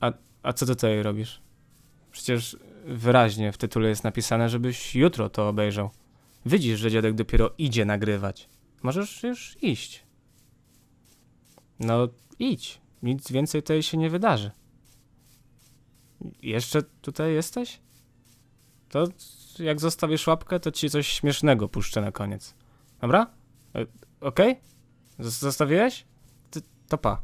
A, a co ty tutaj robisz? Przecież wyraźnie w tytule jest napisane, żebyś jutro to obejrzał. Widzisz, że dziadek dopiero idzie nagrywać. Możesz już iść. No, idź. Nic więcej tutaj się nie wydarzy. Jeszcze tutaj jesteś? To jak zostawisz łapkę, to ci coś śmiesznego puszczę na koniec. Dobra? E, Okej? Zos- Zostawiłeś? Ty- To pa.